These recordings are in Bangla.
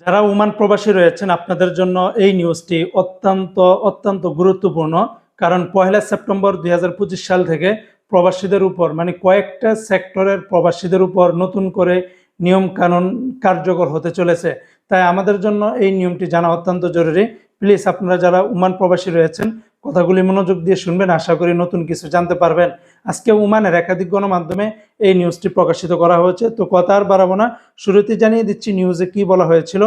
যারা ওমান প্রবাসী রয়েছেন, আপনাদের জন্য এই নিউজটি অত্যন্ত অত্যন্ত গুরুত্বপূর্ণ। কারণ পয়লা সেপ্টেম্বর দুই হাজার পঁচিশ সাল থেকে প্রবাসীদের উপর মানে কয়েকটা সেক্টরের প্রবাসীদের উপর নতুন করে নিয়ম কানুন কার্যকর হতে চলেছে। তাই আমাদের জন্য এই নিয়মটি জানা অত্যন্ত জরুরি। প্লিজ আপনারা যারা উমান প্রবাসী রয়েছেন কথাগুলি মনোযোগ দিয়ে শুনবেন, আশা করি নতুন কিছু জানতে পারবেন। আজকে উমানের একাধিক গণমাধ্যমে এই নিউজটি প্রকাশিত করা হয়েছে। তো কথা আর বাড়াবো না শুরুতে জানিয়ে দিচ্ছি নিউজে কি বলা হয়েছিল।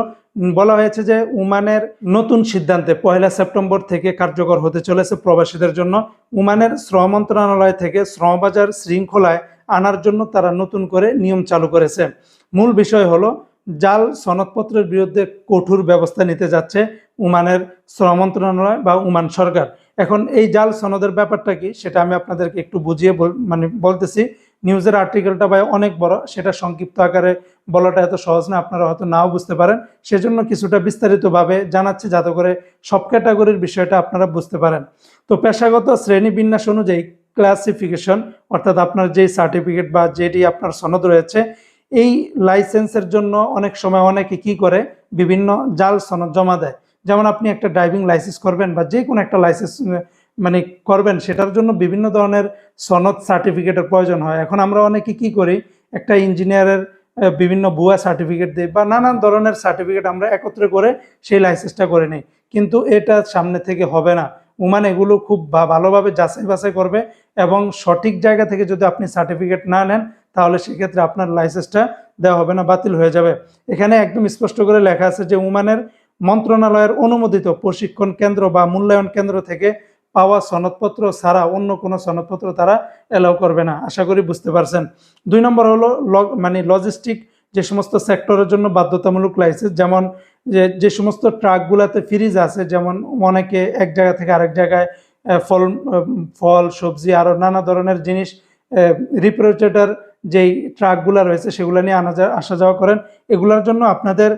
বলা হয়েছে যে উমানের নতুন সিদ্ধান্তে পয়লা সেপ্টেম্বর থেকে কার্যকর হতে চলেছে প্রবাসীদের জন্য। উমানের শ্রম মন্ত্রণালয় থেকে শ্রমবাজার শৃঙ্খলায় আনার জন্য তারা নতুন করে নিয়ম চালু করেছে। মূল বিষয় হলো, জাল সনদপত্রের বিরুদ্ধে কঠোর ব্যবস্থা নিতে যাচ্ছে উমানের শ্রম মন্ত্রণালয় বা উমান সরকার। এখন এই জাল সনদের ব্যাপারটা কি? সেটা আমি আপনাদেরকে একটু বুঝিয়ে মানে বলতেছি। নিউজের আর্টিকেলটা ভাই অনেক বড়, সেটা সংক্ষিপ্ত আকারে বলাটা এত সহজ না, আপনারা হয়তো নাও বুঝতে পারেন। সেজন্য কিছুটা বিস্তারিতভাবে জানাচ্ছি যাতে করে সব ক্যাটাগরির বিষয়টা আপনারা বুঝতে পারেন। তো পেশাগত শ্রেণি বিন্যাস অনুযায়ী ক্লাসিফিকেশন, অর্থাৎ আপনার যেই সার্টিফিকেট বা যেটি আপনার সনদ রয়েছে, এই লাইসেন্সের জন্য অনেক সময় অনেকে কি করে? বিভিন্ন জাল সনদ জমা দেয়। যেমন আপনি একটা ড্রাইভিং লাইসেন্স করবেন বা যে কোনো একটা লাইসেন্স মানে করবেন, সেটার জন্য বিভিন্ন ধরনের সনদ সার্টিফিকেটের প্রয়োজন হয়। এখন আমরা অনেকে কি করি, একটা ইঞ্জিনিয়ারের বিভিন্ন বুয়া সার্টিফিকেট দিই বা নানান ধরনের সার্টিফিকেট আমরা একত্রে করে সেই লাইসেন্সটা করে নিই। কিন্তু এটা সামনে থেকে হবে না। উমান এগুলো খুব ভালোভাবে যাচাই বাছাই করবে এবং সঠিক জায়গা থেকে যদি আপনি সার্টিফিকেট না নেন, তাহলে সেক্ষেত্রে আপনার লাইসেন্সটা দেওয়া হবে না, বাতিল হয়ে যাবে। এখানে একদম স্পষ্ট করে লেখা আছে যে ওমানের মন্ত্রণালয়ের অনুমোদিত প্রশিক্ষণ কেন্দ্র বা মূল্যায়ন কেন্দ্র থেকে পাওয়া সনদপত্র ছাড়া অন্য কোনো সনদপত্র তারা এলাও করবে না। আশা করি বুঝতে পারছেন। দুই নম্বর হলো মানে লজিস্টিক যে সমস্ত সেক্টরের জন্য বাধ্যতামূলক লাইসেন্স যেমন যে যে সমস্ত ট্রাকগুলোতে ফ্রিজ আছে, যেমন অনেকে এক জায়গা থেকে আরেক জায়গায় ফল ফল, সবজি আরও নানা ধরনের জিনিস রিপ্রেজেটার যেই ট্রাকগুলো রয়েছে সেগুলো নিয়ে আনা যা, আসা যাওয়া করেন। এগুলোর জন্য আপনাদের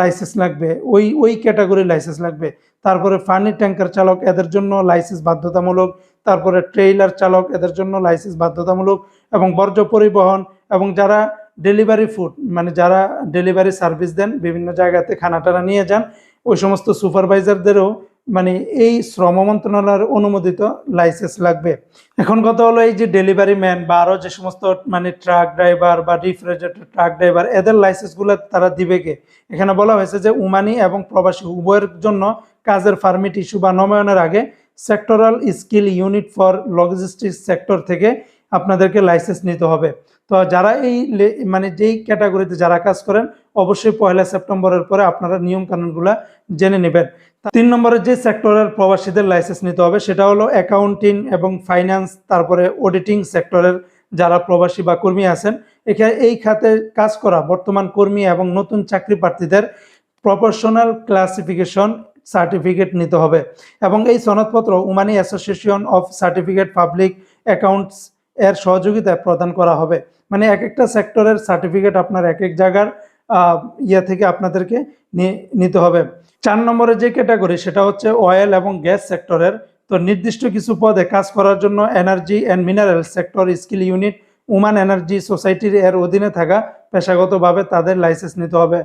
লাইসেন্স লাগবে, ওই ওই ক্যাটাগরির লাইসেন্স লাগবে। তারপরে ফানি ট্যাঙ্কার চালক এদের জন্য লাইসেন্স বাধ্যতামূলক, তারপরে ট্রেইলার চালক এদের জন্য লাইসেন্স বাধ্যতামূলক এবং বর্জ্য পরিবহন এবং যারা ডেলিভারি ফুড মানে যারা ডেলিভারি সার্ভিস দেন বিভিন্ন জায়গাতে খানা টানা নিয়ে যান, ওই সমস্ত সুপারভাইজারদেরও মানে এই শ্রম মন্ত্রণালয়ের অনুমোদিত লাইসেন্স লাগবে। এখন কথা হলো এই যে ডেলিভারি ম্যান বা আরও যে সমস্ত মানে ট্রাক ড্রাইভার বা রিফ্রিজারেটর, ট্রাক ড্রাইভার, এদের লাইসেন্সগুলো তারা দিবে কে? এখানে বলা হয়েছে যে উমানি এবং প্রবাসী উভয়ের জন্য কাজের পারমিট ইস্যু বা নবায়নের আগে sectoral skill unit for logistics sector থেকে আপনাদেরকে লাইসেন্স নিতে হবে। তো যারা এই মানে যেই ক্যাটাগরিতে যারা কাজ করেন, অবশ্যই পয়লা সেপ্টেম্বরের পরে আপনারা নিয়ম কানুনগুলা জেনে নেবেন। তিন নম্বরে যে সেক্টরের প্রবাসীদের লাইসেন্স নিতে হবে, সেটা হলো অ্যাকাউন্টিং এবং ফাইন্যান্স তারপরে অডিটিং সেক্টরের যারা প্রবাসী বা কর্মী আছেন এখানে এই খাতে কাজ করা বর্তমান কর্মী এবং নতুন চাকরি প্রার্থীদের প্রফেশনাল ক্লাসিফিকেশন সার্টিফিকেট নিতে হবে। এবং এই সনদপত্র Omani association of certificate public accounts এর সহযোগিতায় প্রদান করা হবে। মানে এক একটা সেক্টরের সার্টিফিকেট আপনার এক এক জায়গার ইয়ে থেকে আপনাদেরকে নিতে হবে। চার নম্বরে যে ক্যাটাগরি, সেটা হচ্ছে অয়েল এবং গ্যাস সেক্টরের তো নির্দিষ্ট কিছু পদে কাজ করার জন্য energy and mineral sector skill unit Oman energy সোসাইটির এর অধীনে থাকা পেশাগতভাবে তাদের লাইসেন্স নিতে হবে।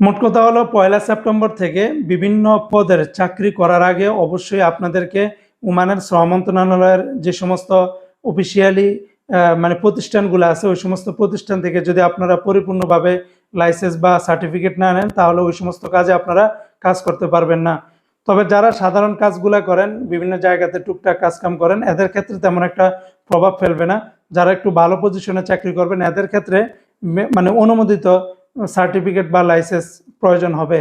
মোট কথা হলো, পয়লা সেপ্টেম্বর থেকে বিভিন্ন পদের চাকরি করার আগে অবশ্যই আপনাদেরকে উমানের শ্রম মন্ত্রণালয়ের যে সমস্ত অফিসিয়ালি মানে প্রতিষ্ঠানগুলো আছে, ওই সমস্ত প্রতিষ্ঠান থেকে যদি আপনারা পরিপূর্ণভাবে লাইসেন্স বা সার্টিফিকেট না নেন, তাহলে ওই সমস্ত কাজে আপনারা কাজ করতে পারবেন না। তবে যারা সাধারণ কাজগুলো করেন, বিভিন্ন জায়গাতে টুকটাক কাজকাম করেন, এদের ক্ষেত্রে তেমন একটা প্রভাব ফেলবে না। যারা একটু ভালো পজিশনে চাকরি করবেন, এদের ক্ষেত্রে মানে অনুমোদিত সার্টিফিকেট বা লাইসেন্স প্রয়োজন হবে।